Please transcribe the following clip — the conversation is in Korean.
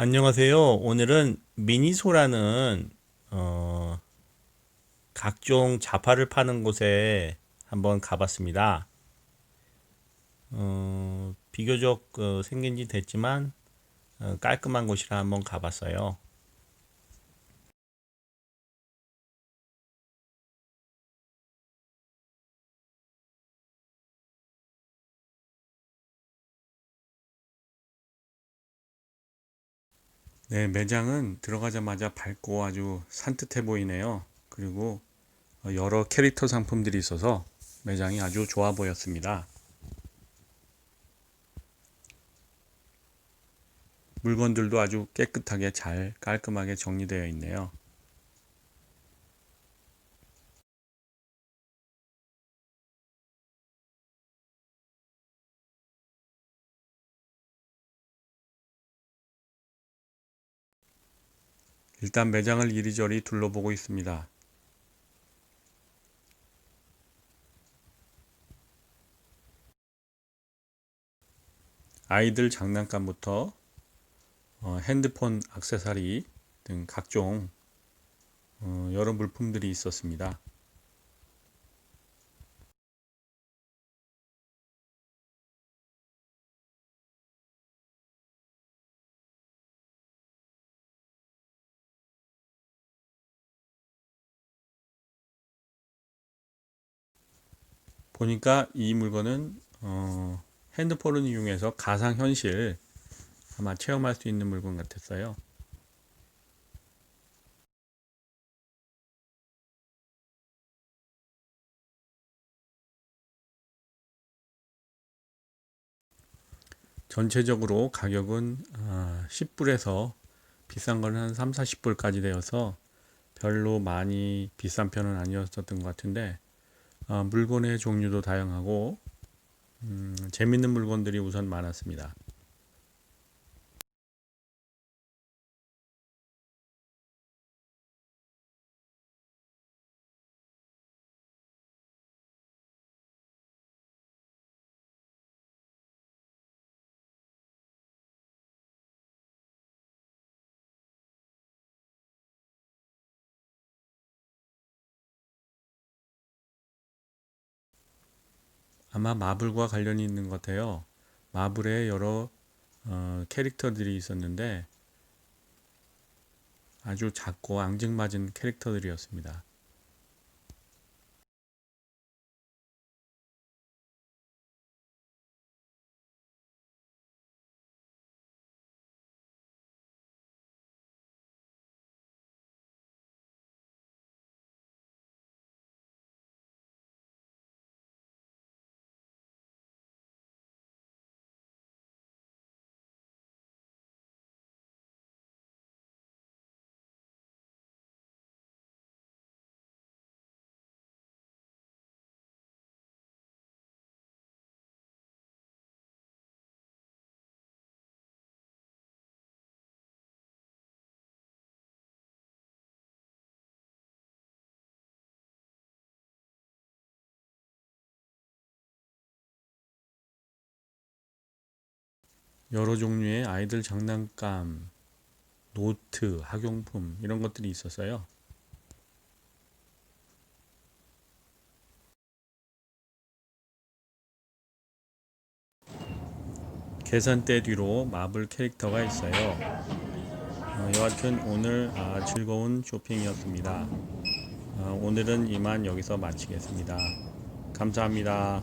안녕하세요. 오늘은 미니소라는 어, 각종 자파를 파는 곳에 한번 가봤습니다. 어, 비교적 어, 생긴 지 됐지만 어, 깔끔한 곳이라 한번 가봤어요. 네, 매장은 들어가자마자 밝고 아주 산뜻해 보이네요. 그리고 어, 여러 캐릭터 상품들이 있어서 매장이 아주 좋아 보였습니다. 물건들도 아주 깨끗하게 잘 깔끔하게 정리되어 있네요. 일단 매장을 이리저리 둘러보고 있습니다. 아이들 장난감부터 어, 핸드폰 액세서리 등 각종 어, 여러 물품들이 있었습니다. 보니까 이 물건은 어, 핸드폰을 이용해서 가상현실 아마 체험할 수 있는 물건 같았어요. 전체적으로 가격은 10불에서 비싼 거는 한 3, 40불까지 되어서 별로 많이 비싼 편은 아니었었던 것 같은데 어, 물건의 종류도 다양하고 음, 재밌는 물건들이 우선 많았습니다. 아마 마블과 관련이 있는 것 같아요. 마블의 여러 어, 캐릭터들이 있었는데 아주 작고 앙증맞은 캐릭터들이었습니다. 여러 종류의 아이들 장난감, 노트, 학용품 이런 것들이 있었어요. 계산대 뒤로 마블 캐릭터가 있어요. 어, 여하튼 오늘 아, 즐거운 쇼핑이었습니다. 어, 오늘은 이만 여기서 마치겠습니다. 감사합니다.